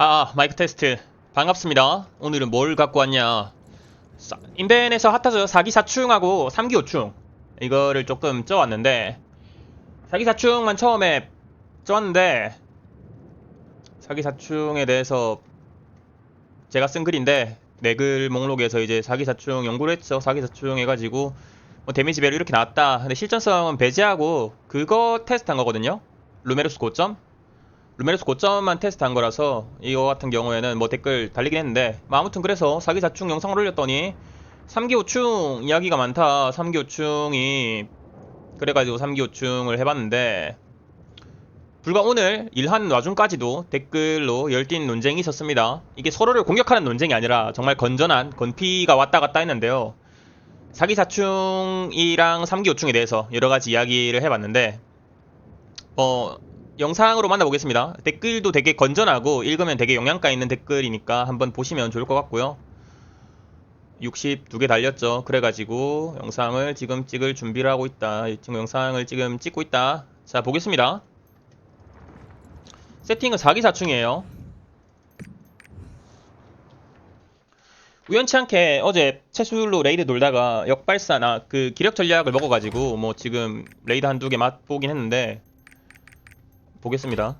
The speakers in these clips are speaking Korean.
아, 마이크 테스트. 반갑습니다. 오늘은 뭘 갖고 왔냐. 싸- 인벤에서 핫하죠. 사기사충하고 삼기오충. 이거를 조금 쪄왔는데, 사기사충만 처음에 쪄왔는데, 사기사충에 대해서 제가 쓴 글인데, 내 글 목록에서 이제 사기사충 연구를 했죠. 사기사충 해가지고, 뭐 데미지 배로 이렇게 나왔다. 근데 실전성은 배제하고, 그거 테스트한 거거든요. 루메르스 고점. 루메르스 고점만 테스트한 거라서 이거 같은 경우에는 뭐 댓글 달리긴 했는데 뭐 아무튼 그래서 사기사충 영상을 올렸더니 3기 호충 이야기가 많다. 3기 호충이 그래가지고 3기 호충을 해봤는데 불과 오늘 일하는 와중까지도 댓글로 열띤 논쟁이 있었습니다. 이게 서로를 공격하는 논쟁이 아니라 정말 건전한 건피가 왔다 갔다 했는데요. 사기사충이랑 3기 호충에 대해서 여러가지 이야기를 해봤는데 어 영상으로 만나보겠습니다. 댓글도 되게 건전하고 읽으면 되게 영양가 있는 댓글이니까 한번 보시면 좋을 것 같고요. 62개 달렸죠. 그래가지고 영상을 지금 찍을 준비를 하고 있다. 지금 영상을 지금 찍고 있다. 자, 보겠습니다. 세팅은 4기사충이에요. 우연치 않게 어제 채술로 레이드 놀다가 역발사나 그 기력 전략을 먹어가지고 뭐 지금 레이드 한두 개 맛보긴 했는데 보겠습니다.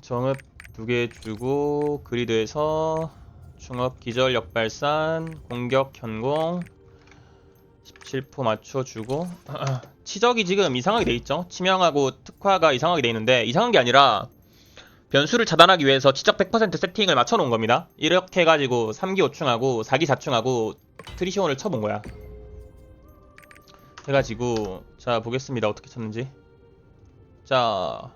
정읍 두 개 주고 그리드에서 중업 기절 역발산 공격 현공 17포 맞춰주고 치적이 지금 이상하게 돼 있죠. 치명하고 특화가 이상하게 돼 있는데 이상한 게 아니라 변수를 차단하기 위해서 치적 100% 세팅을 맞춰 놓은 겁니다. 이렇게 해가지고 3기 5충하고 4기 4충하고 트리시온을 쳐본 거야. 해가지고 자 보겠습니다. 어떻게 쳤는지. 자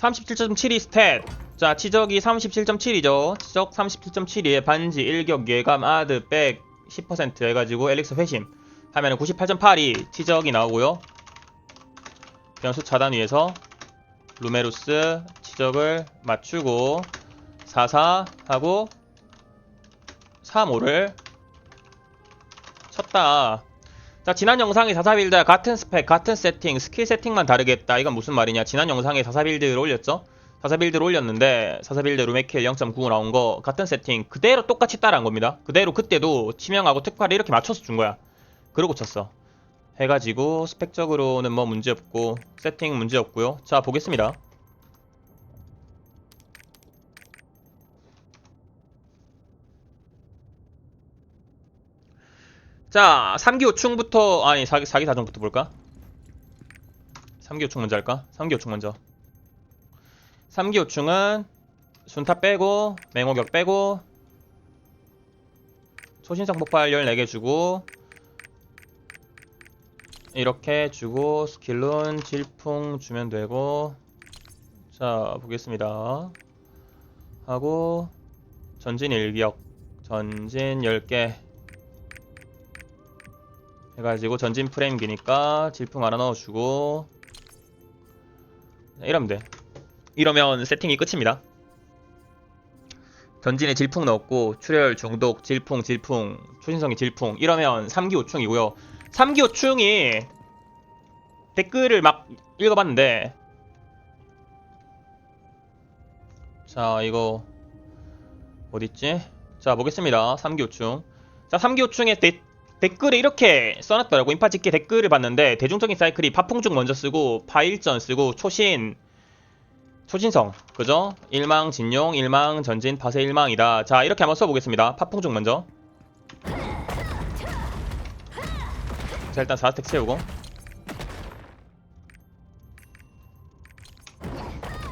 37.72 스탯. 자 치적이 37.7이죠. 치적 37.72에 반지 일격 예감 아드 백 10% 해가지고 엘릭스 회심. 하면은 98.8이 치적이 나오고요. 변수 차단 위에서 루메루스 치적을 맞추고 44 하고 35를 쳤다 자 지난 영상에 44빌드와 같은 스펙 같은 세팅 스킬 세팅만 다르겠다. 이건 무슨 말이냐? 지난 영상에 44빌드를 올렸죠? 44빌드를 올렸는데 44빌드 루메킬 0.9 나온 거 같은 세팅 그대로 똑같이 따라한 겁니다. 그대로 그때도 치명하고 특화를 이렇게 맞춰서 준 거야. 그러고 쳤어. 해가지고 스펙적으로는 뭐 문제없고 세팅 문제없고요. 자 보겠습니다 자, 3기 5충부터 아니 4기 4기 4종부터 볼까? 3기 5충 먼저 할까? 3기 5충 먼저. 3기 5충은 순타 빼고 맹호격 빼고 초신성 폭발 14개 주고 이렇게 주고 스킬룬 질풍 주면 되고 자 보겠습니다 하고 전진 일격 전진 10개 해가지고 전진 프레임 기니까 질풍 하나 넣어주고. 이러면 돼. 이러면 세팅이 끝입니다. 전진에 질풍 넣었고 출혈 중독 질풍 질풍 초신성이 질풍. 이러면 3기 5충이고요. 3기 5충이 댓글을 막 읽어봤는데. 자 이거 어딨지? 자 보겠습니다. 3기 5충. 자 3기 5충의 데, 댓글에 이렇게 써놨더라고. 인파 찍기 댓글을 봤는데 대중적인 사이클이 파풍중 먼저 쓰고 파일전 쓰고 초신 초신성. 그죠? 일망 진용 일망 전진 파세 일망이다. 자 이렇게 한번 써보겠습니다. 파풍중 먼저. 자 일단 4스택 채우고.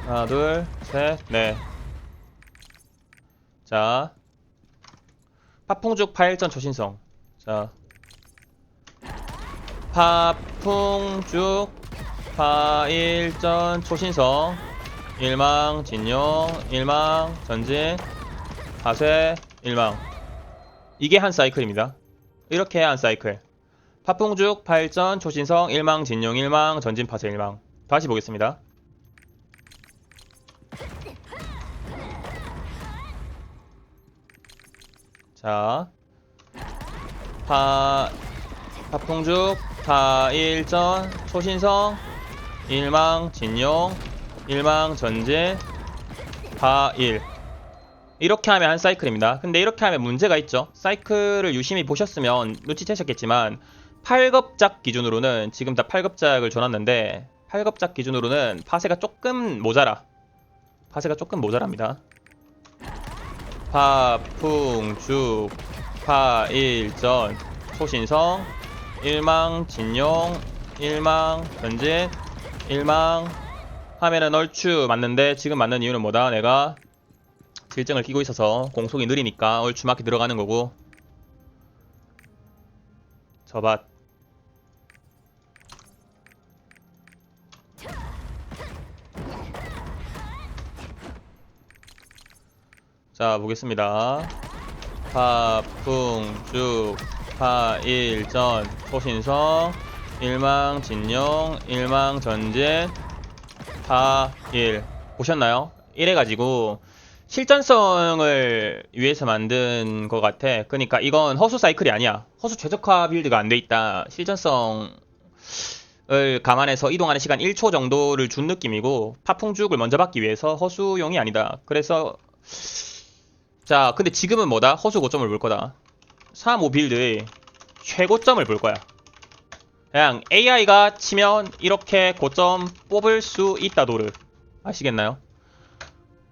하나 둘셋넷자. 파풍죽 파일전 초신성 자. 파풍죽 파일전 초신성 일망 진용 일망 전진 파쇄 일망. 이게 한 사이클입니다. 이렇게 한 사이클. 파풍죽 파일전 초신성 일망 진용 일망 전진 파쇄 일망. 다시 보겠습니다. 자 파 파풍죽 파일전 초신성 일망 진용 일망 전진 파 1. 이렇게 하면 한 사이클입니다. 근데 이렇게 하면 문제가 있죠. 사이클을 유심히 보셨으면 눈치채셨겠지만 8급작 기준으로는 지금 다 8급작을 줘놨는데 8급작 기준으로는 파세가 조금 모자라. 파세가 조금 모자랍니다. 파, 풍, 죽, 파, 일전, 초신성, 일망, 진용, 일망, 전진, 일망 하면은 얼추 맞는데 지금 맞는 이유는 뭐다? 내가 질증을 끼고 있어서 공속이 느리니까 얼추 맞게 들어가는 거고. 저밭. 자 보겠습니다 파, 풍, 쭉, 파, 일전, 초신성, 일망, 진용, 일망, 전진, 파, 일. 보셨나요? 이래가지고, 실전성을 위해서 만든 것 같아. 그러니까 이건 허수 사이클이 아니야. 허수 최적화 빌드가 안 돼 있다. 실전성 을 감안해서 이동하는 시간 1초 정도를 준 느낌이고, 파풍죽을 먼저 받기 위해서 허수용이 아니다. 그래서 자, 근데 지금은 뭐다? 허수 고점을 볼 거다. 3, 5 빌드의 최고점을 볼 거야. 그냥 AI가 치면 이렇게 고점 뽑을 수 있다, 도르. 아시겠나요?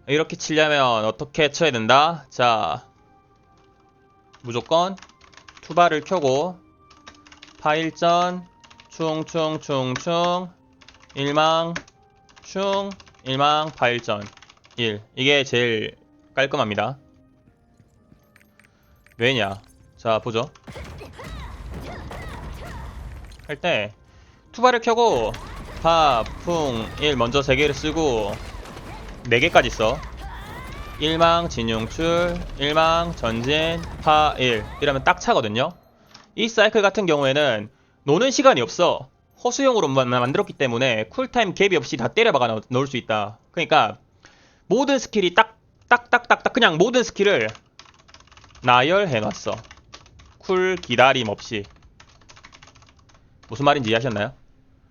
이렇게 치려면 어떻게 쳐야 된다? 자, 무조건 투바를 켜고 파일전 충충충충 일망 충 일망 파일전 1 이게 제일 깔끔합니다. 왜냐? 자, 보죠. 할 때 투바를 켜고 파, 풍, 1 먼저 3개를 쓰고 4개까지 써. 일망, 진용출, 일망, 전진, 파, 1 이러면 딱 차거든요. 이 사이클 같은 경우에는 노는 시간이 없어. 허수용으로만 만들었기 때문에 쿨타임 갭이 없이 다 때려 박아 넣- 넣을 수 있다. 그러니까 모든 스킬이 딱, 딱, 딱, 딱, 딱 그냥 모든 스킬을 나열해놨어. 쿨 기다림 없이. 무슨 말인지 이해하셨나요?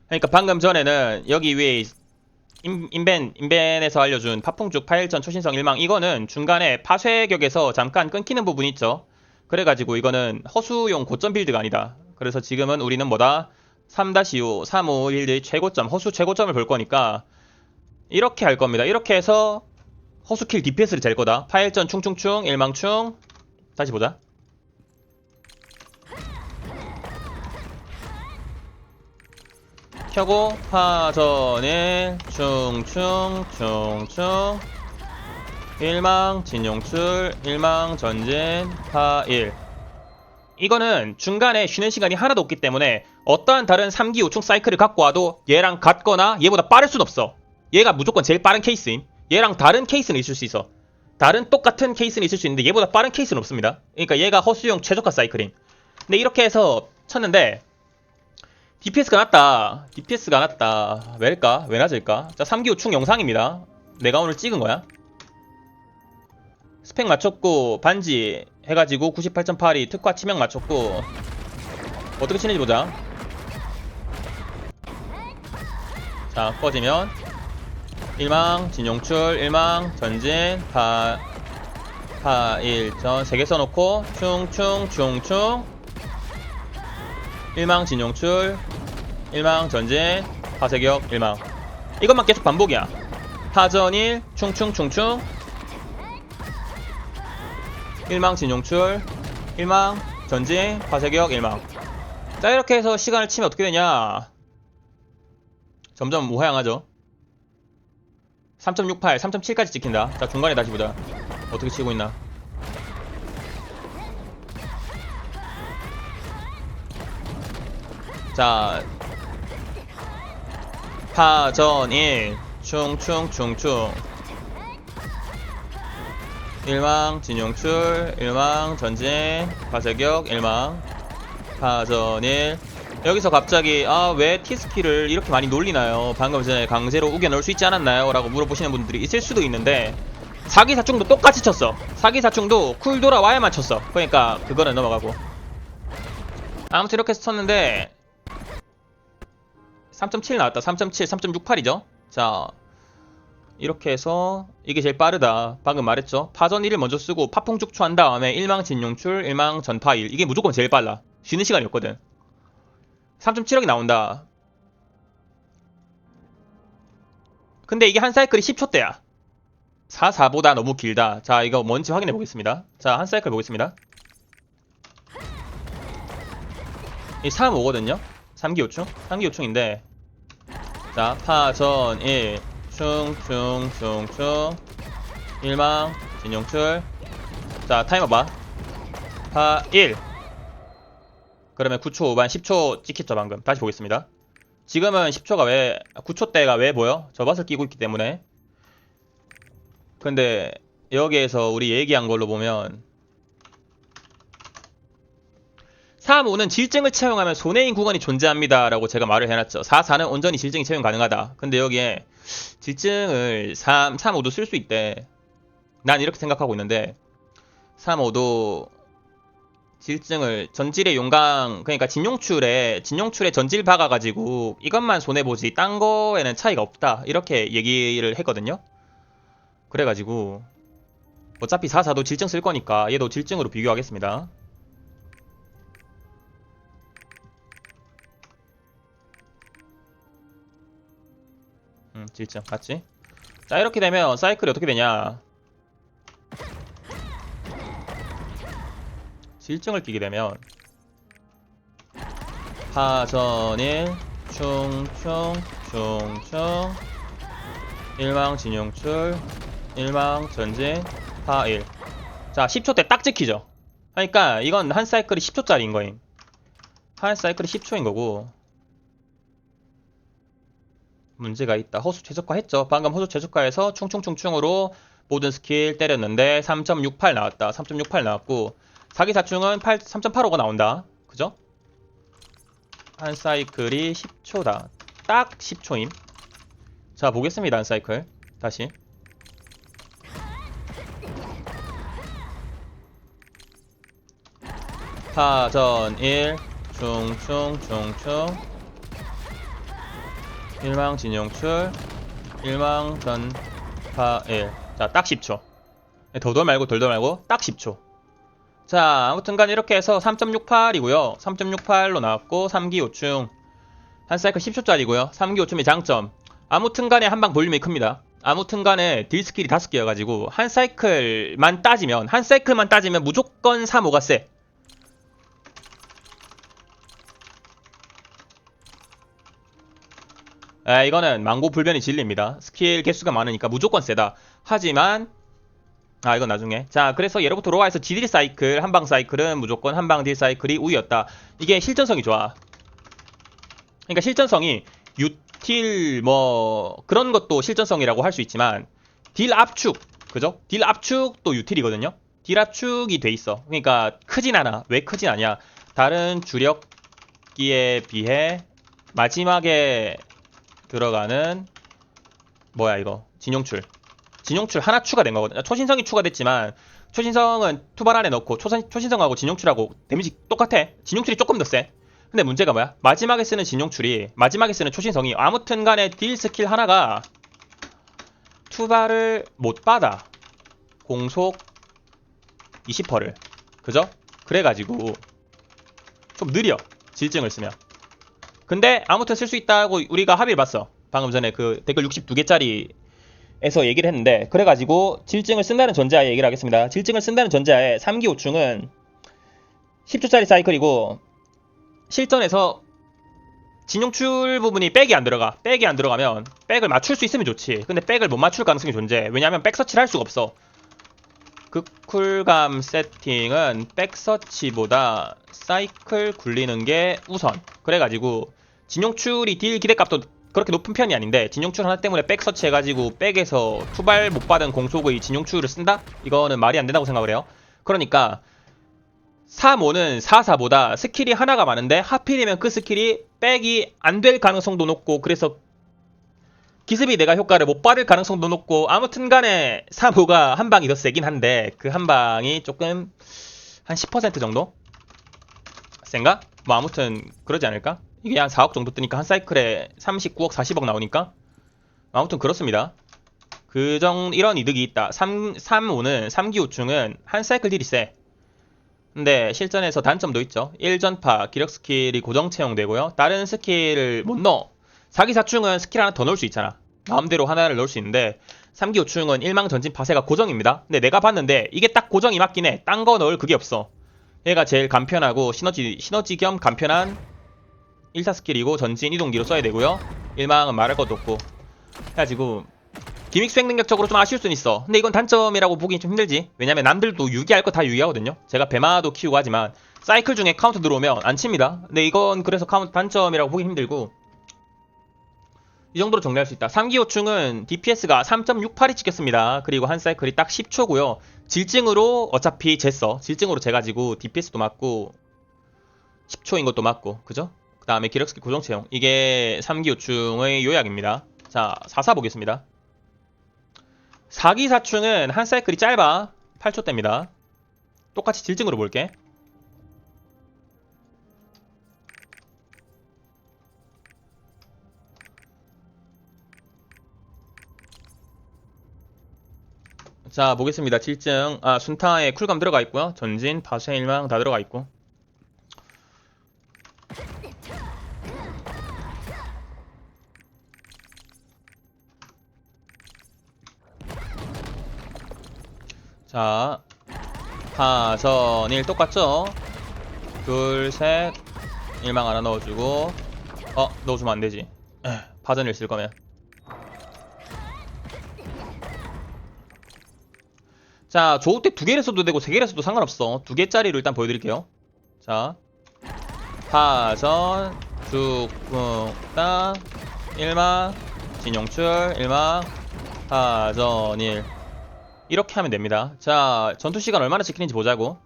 그러니까 방금 전에는 여기 위에 인, 인벤, 인벤에서 알려준 파풍죽 파일전 초신성 일망 이거는 중간에 파쇄격에서 잠깐 끊기는 부분이 있죠. 그래가지고 이거는 허수용 고점 빌드가 아니다. 그래서 지금은 우리는 뭐다? 3-5, 3, 5 빌드의 최고점, 허수 최고점을 볼 거니까 이렇게 할 겁니다. 이렇게 해서 허수킬 DPS를 잴 거다. 파일전 충충충, 일망충, 다시 보자. 켜고 파전일 충충 충충. 일망 진용출. 일망 전진 파일. 이거는 중간에 쉬는 시간이 하나도 없기 때문에 어떠한 다른 3기 5충 사이클을 갖고 와도 얘랑 같거나 얘보다 빠를 순 없어. 얘가 무조건 제일 빠른 케이스임. 얘랑 다른 케이스는 있을 수 있어 다른 똑같은 케이스는 있을 수 있는데 얘보다 빠른 케이스는 없습니다. 그러니까 얘가 허수용 최저가 사이클임. 근데 이렇게 해서 쳤는데 DPS가 낮다. DPS가 낮다. 왜일까? 왜 낮을까? 자, 3기 우충 영상입니다. 내가 오늘 찍은 거야. 스펙 맞췄고 반지 해가지고 98.82 특화 치명 맞췄고 어떻게 치는지 보자. 자, 꺼지면 일망, 진용출, 일망, 전진, 파, 파, 일전, 세 개 써놓고, 충, 충, 충, 충, 일망, 진용출, 일망, 전진, 파세격, 일망. 이것만 계속 반복이야. 파전일, 충, 충, 충, 충, 일망, 진용출, 일망, 전진, 파세격, 일망. 자, 이렇게 해서 시간을 치면 어떻게 되냐. 점점 우하향하죠. 3.68, 3.7까지 찍힌다. 자, 중간에 다시 보자. 어떻게 치고 있나. 자, 파전 1, 충충충충. 일망, 진용출, 일망, 전진, 파세격, 일망, 파전 1. 여기서 갑자기 아 왜 티스키를 이렇게 많이 놀리나요? 방금 전에 강제로 우겨 넣을 수 있지 않았나요? 라고 물어보시는 분들이 있을 수도 있는데 사기사충도 똑같이 쳤어 사기사충도 쿨 돌아와야만 쳤어 그러니까 그거는 넘어가고 아무튼 이렇게 쳤는데 3.7 나왔다 3.7 3.68이죠 자 이렇게 해서 이게 제일 빠르다. 방금 말했죠. 파전 1을 먼저 쓰고 파풍축초 한 다음에 일망 진용출, 일망 전파일. 이게 무조건 제일 빨라. 쉬는 시간이 없거든. 3.7억이 나온다. 근데 이게 한 사이클이 10초 대야. 4, 4보다 너무 길다. 자, 이거 뭔지 확인해 보겠습니다. 자, 한 사이클 보겠습니다. 이 3, 5거든요? 3기 5충? 3기 5충인데 자, 파전 1, 충, 충, 충, 충 일망, 진용출 자, 타이머 봐. 파 1 그러면 9초 5반 10초 찍혔죠 방금 다시 보겠습니다 지금은 10초가 왜 9초 대가 왜 보여? 저밭을 끼고 있기 때문에 근데 여기에서 우리 얘기한 걸로 보면 3, 5는 질증을 채용하면 손해인 구간이 존재합니다. 라고 제가 말을 해놨죠. 4, 4는 온전히 질증이 채용 가능하다. 근데 여기에 질증을 3, 3, 5도 쓸 수 있대. 난 이렇게 생각하고 있는데 3, 5도 질증을 전질의 용강 그러니까 진용출에 진용출에 전질 박아가지고 이것만 손해 보지 딴 거에는 차이가 없다 이렇게 얘기를 했거든요. 그래가지고 어차피 4, 4도 질증 쓸 거니까 얘도 질증으로 비교하겠습니다. 음, 질증 맞지? 자 이렇게 되면 사이클이 어떻게 되냐? 질증을 끼게 되면 파전일 충충 충충. 일망진용출 일망전진 파일. 자 10초 때 딱 찍히죠? 그러니까 이건 한 사이클이 10초짜리인 거임. 한 사이클이 10초인 거고. 문제가 있다. 허수 최적화 했죠? 방금 허수 최적화해서 충충충충으로 모든 스킬 때렸는데 3.68 나왔다. 3.68 나왔고 사기사충은 8, 3.85가 나온다. 그죠? 한 사이클이 10초다. 딱 10초임. 자, 보겠습니다. 한 사이클. 다시. 파전 1, 충충, 충충. 일망 진용출, 일망 전파 1. 자, 딱 10초. 더더 말고 덜더 말고 딱 10초. 자, 아무튼간 이렇게 해서 3.68이고요. 3.68로 나왔고 3기 5충 한 사이클 10초짜리고요. 3기 5충의 장점. 아무튼간에 한방 볼륨이 큽니다. 아무튼간에 딜 스킬이 5개여가지고 한 사이클만 따지면 한 사이클만 따지면 무조건 3, 5가 세. 아, 이거는 망고 불변이 진리입니다. 스킬 개수가 많으니까 무조건 세다. 하지만 아 이건 나중에. 자 그래서 예로부터 로아에서 지딜 사이클 한방 사이클은 무조건 한방 딜 사이클이 우위였다. 이게 실전성이 좋아. 그러니까 실전성이 유틸 뭐 그런 것도 실전성이라고 할 수 있지만 딜 압축 그죠? 딜 압축도 유틸이거든요. 딜 압축이 돼 있어. 그러니까 크진 않아. 왜 크진 않냐? 다른 주력기에 비해 마지막에 들어가는 뭐야 이거? 진용출 진용출 하나 추가된 거거든요. 초신성이 추가됐지만 초신성은 투발 안에 넣고 초선, 초신성하고 진용출하고 데미지 똑같아. 진용출이 조금 더 세. 근데 문제가 뭐야? 마지막에 쓰는 진용출이 마지막에 쓰는 초신성이 아무튼 간에 딜 스킬 하나가 투발을 못 받아. 공속 20%를. 그죠? 그래가지고 좀 느려. 질증을 쓰면. 근데 아무튼 쓸 수 있다고 우리가 합의를 봤어. 방금 전에 그 댓글 62개짜리 에서 얘기를 했는데 그래가지고 질증을 쓴다는 전제하에 얘기를 하겠습니다. 질증을 쓴다는 전제하에 3기 5충은 10초짜리 사이클이고 실전에서 진용출 부분이 백이 안 들어가. 백이 안 들어가면 백을 맞출 수 있으면 좋지. 근데 백을 못 맞출 가능성이 존재해. 왜냐하면 백서치를 할 수가 없어. 그 쿨감 세팅은 백서치보다 사이클 굴리는 게 우선. 그래가지고 진용출이 딜 기대값도 그렇게 높은 편이 아닌데 진용출 하나 때문에 백 서치 해가지고 백에서 투발 못 받은 공속의 진용출을 쓴다? 이거는 말이 안 된다고 생각을 해요. 그러니까 3, 5는 4, 4보다 스킬이 하나가 많은데 하필이면 그 스킬이 백이 안 될 가능성도 높고 그래서 기습이 내가 효과를 못 받을 가능성도 높고 아무튼 간에 3, 5가 한 방이 더 세긴 한데 그 한 방이 조금 한 10% 정도? 센가? 뭐 아무튼 그러지 않을까? 이게 한 4억 정도 뜨니까 한 사이클에 39억, 40억 나오니까 아무튼 그렇습니다. 그 정, 이런 이득이 있다. 3, 3, 5는 3기 우충은 한 사이클 딜이 세. 근데 실전에서 단점도 있죠. 1전파 기력 스킬이 고정 채용되고요. 다른 스킬을 못 넣어. 4기 4충은 스킬 하나 더 넣을 수 있잖아. 마음대로 하나를 넣을 수 있는데 3기 5충은 1망 전진 파세가 고정입니다. 근데 내가 봤는데 이게 딱 고정이 맞긴 해. 딴 거 넣을 그게 없어. 얘가 제일 간편하고 시너지 시너지 겸 간편한 1사 스킬이고 전진 이동기로 써야 되고요. 1망은 말할 것도 없고. 해가지고 기믹 수행 능력적으로 좀 아쉬울 수는 있어. 근데 이건 단점이라고 보기 좀 힘들지. 왜냐면 남들도 유기할 거 다 유기하거든요. 제가 배마도 키우고 하지만 사이클 중에 카운트 들어오면 안 칩니다. 근데 이건 그래서 카운트 단점이라고 보기 힘들고 이 정도로 정리할 수 있다. 3기 5충은 DPS가 3.68이 찍혔습니다. 그리고 한 사이클이 딱 10초고요. 질증으로 어차피 쟀어. 질증으로 재가지고 DPS도 맞고 10초인 것도 맞고 그죠? 그 다음에 기력 스킬 고정 채용 이게 3기 5충의 요약입니다. 자 4사 보겠습니다. 4기 4충은 한 사이클이 짧아 8초대입니다. 똑같이 질증으로 볼게. 자 보겠습니다. 질증 아 순타에 쿨감 들어가 있고요. 전진 파쇄 일망 다 들어가 있고 자 파전일 똑같죠? 둘, 셋, 일망 하나 넣어주고 어 넣어주면 안 되지. 파전일 쓸 거면. 자, 조우 때두 개를 써도 되고 세 개를 써도 상관없어. 두 개짜리로 일단 보여드릴게요. 자, 파전, 죽궁따, 일망, 진용출, 일망, 파전, 일. 이렇게 하면 됩니다. 자, 전투 시간 얼마나 지키는지 보자고.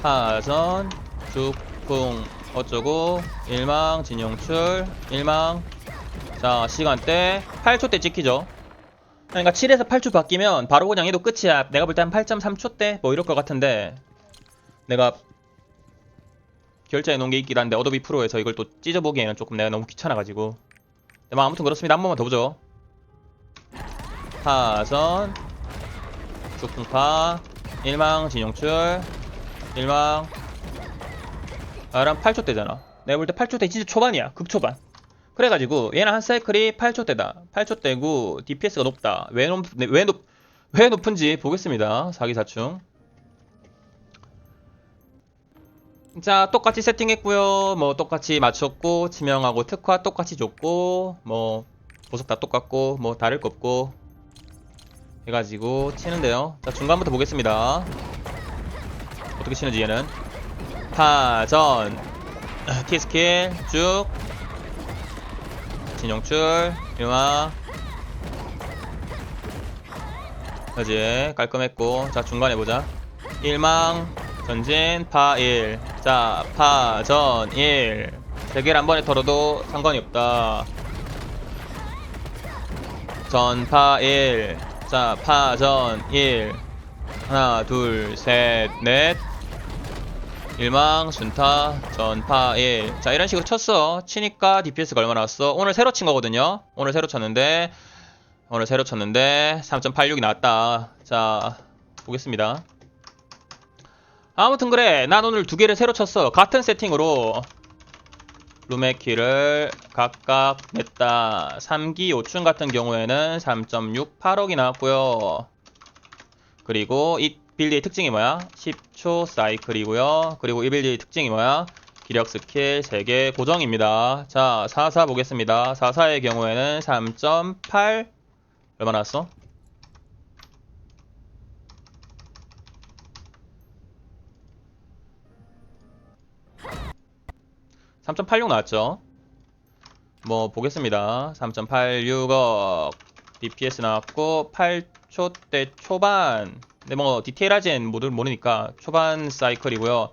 파전, 죽궁, 어쩌고, 일망, 진용출, 일망. 자, 시간대 8초 때 찍히죠. 그러니까 7에서 8초 바뀌면 바로 그냥 해도 끝이야. 내가 볼 때 한 8.3초 대뭐 이럴 것 같은데 내가 결제해 놓은 게 있긴 한데 어도비 프로에서 이걸 또 찢어보기에는 조금 내가 너무 귀찮아가지고 네, 뭐 아무튼 그렇습니다. 한 번만 더 보죠. 파선 죽풍파 일망 진용출 일망 아랑 8초 대잖아. 내가 볼 때 8초 대 진짜 초반이야. 급초반. 그래가지고 얘는 한 사이클이 8초 대다. 8초 대고 DPS가 높다. 왜, 높, 네, 왜, 높, 왜 높은지 보겠습니다. 사기사충. 자, 똑같이 세팅했고요. 뭐 똑같이 맞췄고 치명하고 특화 똑같이 줬고 뭐 보석 다 똑같고 뭐 다를 거 없고 해가지고 치는데요. 자 중간부터 보겠습니다. 어떻게 치는지 얘는. 파전. T 스킬 쭉. 진영출 유화 그지 깔끔했고. 자 중간에 보자. 일망 전진 파일. 자 파전 일. 대결 한 번에 털어도 상관이 없다. 전파 일. 자 파전 1 하나 둘셋넷. 일망 순타 전파 1자 이런 식으로 쳤어. 치니까 DPS가 얼마 나왔어? 오늘 새로 친 거거든요. 오늘 새로 쳤는데 오늘 새로 쳤는데 3.86이 나왔다. 자 보겠습니다. 아무튼 그래. 난 오늘 두 개를 새로 쳤어. 같은 세팅으로. 루메키를 각각 냈다. 3기 5층 같은 경우에는 3.68억이 나왔고요. 그리고 이 빌드의 특징이 뭐야? 10초 사이클이고요. 그리고 이 빌드의 특징이 뭐야? 기력 스킬 3개 고정입니다. 자, 44 보겠습니다. 44의 경우에는 3.8 얼마 나왔어? (3.86) 나왔죠 뭐 보겠습니다 (3.86억) DPS 나왔고 8초대 초반 근데 뭐 디테일하진 모르니까 초반 사이클이고요.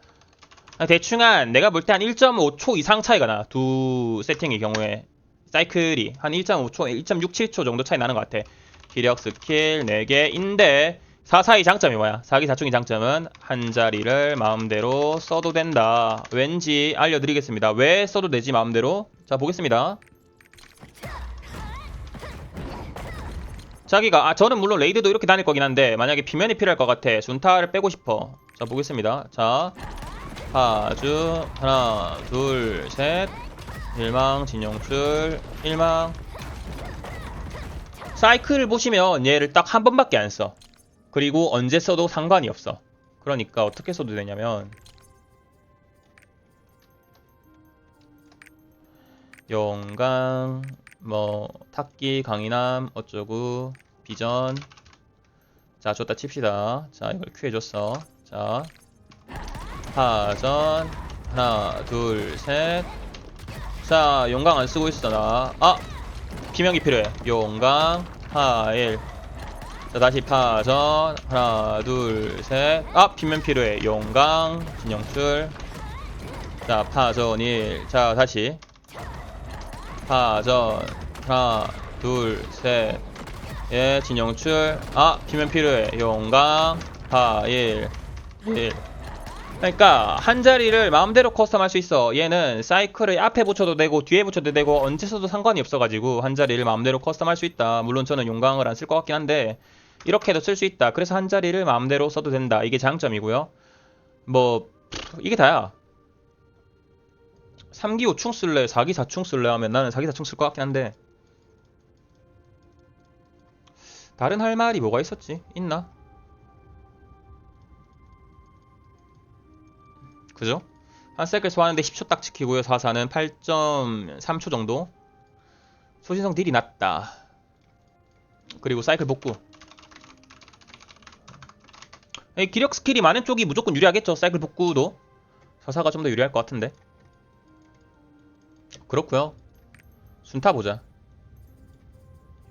아, 대충 한 내가 볼 때 한 1.5초 이상 차이가 나. 두 세팅의 경우에 사이클이 한 1.5초, 1.67초 정도 차이 나는 것 같아. 기력 스킬 4개인데 4사의 장점이 뭐야? 4기 4충의 장점은 한 자리를 마음대로 써도 된다. 왠지 알려드리겠습니다. 왜 써도 되지 마음대로? 자 보겠습니다. 자기가 아 저는 물론 레이드도 이렇게 다닐 거긴 한데 만약에 비면이 필요할 것 같아 순타를 빼고 싶어 자 보겠습니다 자 파주 하나 둘 셋 일망 진영출 일망 사이클을 보시면 얘를 딱 한 번밖에 안 써 그리고 언제 써도 상관이 없어. 그러니까 어떻게 써도 되냐면 용강 뭐 탁기 강인함 어쩌고 비전. 자 줬다 칩시다. 자 이걸 큐 해줬어. 자 하전. 하나 둘 셋 자 용강 안 쓰고 있어 나아! 비명이 필요해. 용강 하일 자 다시 파전. 하나 둘셋아 비명 필요해. 용강 진영출 자 파전 1자 다시. 파전. 하나 둘셋. 예 진영출 아 비면 필요해. 용강 파일 1 그러니까 한 자리를 마음대로 커스텀할 수 있어. 얘는 사이클을 앞에 붙여도 되고 뒤에 붙여도 되고 언제 써도 상관이 없어가지고 한 자리를 마음대로 커스텀할 수 있다. 물론 저는 용강을 안 쓸 것 같긴 한데 이렇게도 쓸 수 있다. 그래서 한 자리를 마음대로 써도 된다. 이게 장점이고요. 뭐 이게 다야. 3기 5충 쓸래 4기 4충 쓸래 하면 나는 4기 4충 쓸 것 같긴 한데. 다른 할 말이 뭐가 있었지? 있나? 그죠? 한 세클 소화하는데 10초 딱 지키고요. 4사는 8.3초 정도. 소진성 딜이 낮다. 그리고 사이클 복구 이 기력 스킬이 많은 쪽이 무조건 유리하겠죠. 사이클 복구도. 4사가 좀 더 유리할 것 같은데. 그렇고요. 순타 보자.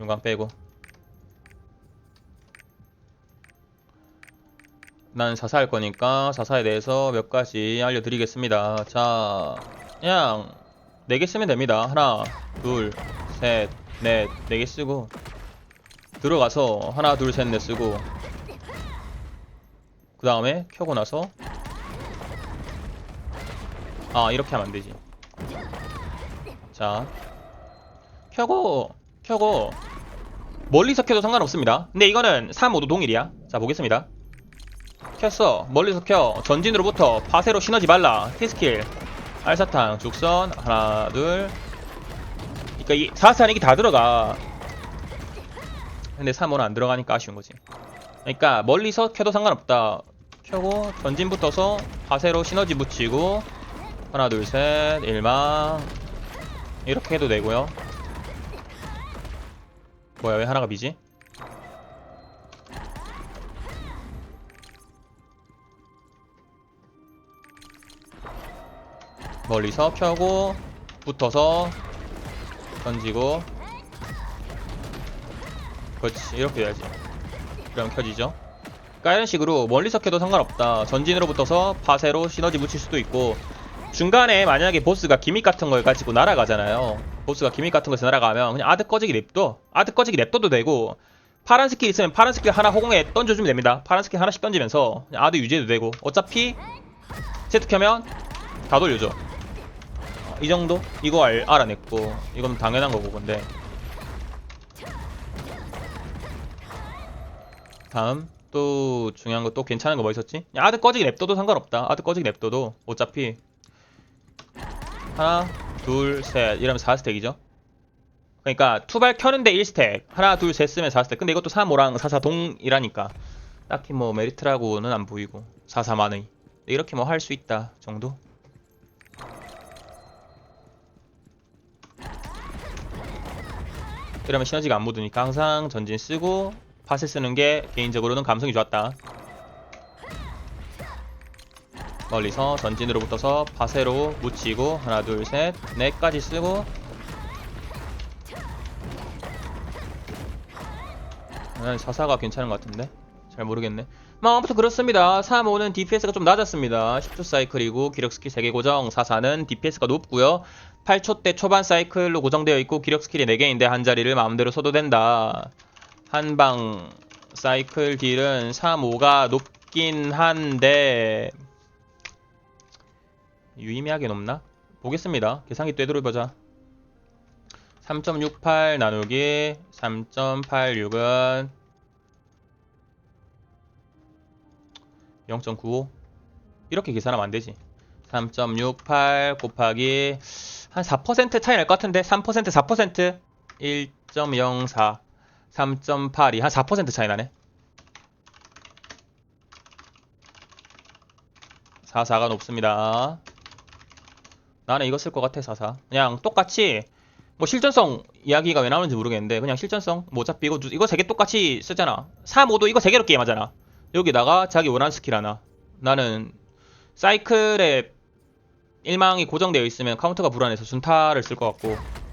용감 빼고. 난 사사할 거니까 사사에 대해서 몇 가지 알려드리겠습니다. 자 그냥 4개 쓰면 됩니다. 하나 둘 셋 넷 4개 쓰고. 들어가서 하나 둘 셋 넷 쓰고 그 다음에 켜고 나서 아 이렇게 하면 안되지. 자 켜고 켜고. 멀리서 켜도 상관없습니다. 근데 이거는 3, 5도 동일이야. 자 보겠습니다. 켰어. 멀리서 켜. 전진으로부터 파세로 시너지 발라. 히스킬. 알사탕 죽선. 하나 둘. 그니까 이 4산 이게 다 들어가. 근데 3호는 안 들어가니까 아쉬운 거지. 그러니까 멀리서 켜도 상관없다 켜고 전진 붙어서 파세로 시너지 붙이고 하나 둘 셋 일망 이렇게 해도 되고요. 뭐야 왜 하나가 비지? 멀리서 켜고 붙어서 던지고. 그렇지 이렇게 돼야지. 그럼 켜지죠 그러니까 이런 식으로 멀리서 켜도 상관없다. 전진으로 붙어서 파세로 시너지 붙일 수도 있고 중간에 만약에 보스가 기믹 같은 걸 가지고 날아가잖아요. 보스가 기믹 같은 거에서 날아가면 그냥 아드 꺼지기 냅둬. 아드 꺼지기 냅둬도 되고 파란 스킬 있으면 파란 스킬 하나 호공에 던져주면 됩니다. 파란 스킬 하나씩 던지면서 아드 유지해도 되고 어차피 세트 켜면 다 돌려줘. 이 정도? 이거 알, 알아냈고 이건 당연한 거고 근데. 다음 또 중요한 거 또 괜찮은 거 뭐 있었지? 야, 아드 꺼지기 냅둬도 상관없다. 아드 꺼지기 냅둬도 어차피 하나 둘 셋. 이러면 4스택이죠. 그러니까 투발 켜는데 1스택. 하나 둘 셋 쓰면 4스택. 근데 이것도 3, 5랑 4, 4 동이라니까. 딱히 뭐 메리트라고는 안 보이고. 4, 4만의. 이렇게 뭐 할 수 있다 정도? 이러면 시너지가 안 묻으니까 항상 전진 쓰고 파세 쓰는 게 개인적으로는 감성이 좋았다. 멀리서 전진으로 붙어서 파세로 묻히고 하나 둘 셋 넷까지 쓰고. 난 사사가 괜찮은 것 같은데? 잘 모르겠네. 뭐 아무튼 그렇습니다. 3, 5는 DPS가 좀 낮았습니다. 10초 사이클이고 기력 스킬 3개 고정. 4, 4는 DPS가 높고요. 8초 대 초반 사이클로 고정되어 있고 기력 스킬이 4개인데 한 자리를 마음대로 써도 된다 한방 사이클 딜은 3, 5가 높긴 한데 유의미하게 높나? 보겠습니다. 계산기 되돌려보자. 3.68 나누기 3.86은 0.95 이렇게 계산하면 안 되지. 3.68 곱하기 한 4% 차이 날 것 같은데? 3% 4% 1.04 3.82 한 4% 차이 나네. 44가 높습니다. 나는 이거 쓸 것 같아 44 그냥 똑같이 뭐 실전성 이야기가 왜 나오는지 모르겠는데 그냥 실전성 뭐 어차피 이거 이거 세 개 똑같이 쓰잖아. 3, 5도 이거 세 개로 게임하잖아. 여기다가 자기 원하는 스킬 하나. 나는 사이클에 일망이 고정되어 있으면 카운터가 불안해서 준타를 쓸 것 같고. 뭐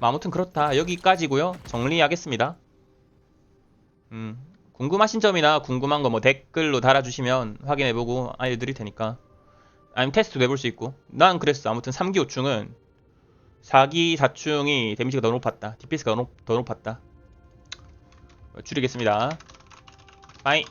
아무튼 그렇다. 여기까지고요. 정리하겠습니다. 음 궁금하신 점이나 궁금한 거 뭐 댓글로 달아주시면 확인해보고 알려드릴 테니까. 아니면 테스트도 해볼 수 있고. 난 그랬어. 아무튼 3기 5충은 4기 4충이 데미지가 더 높았다. DPS가 더, 높, 더 높았다. 줄이겠습니다. 빠이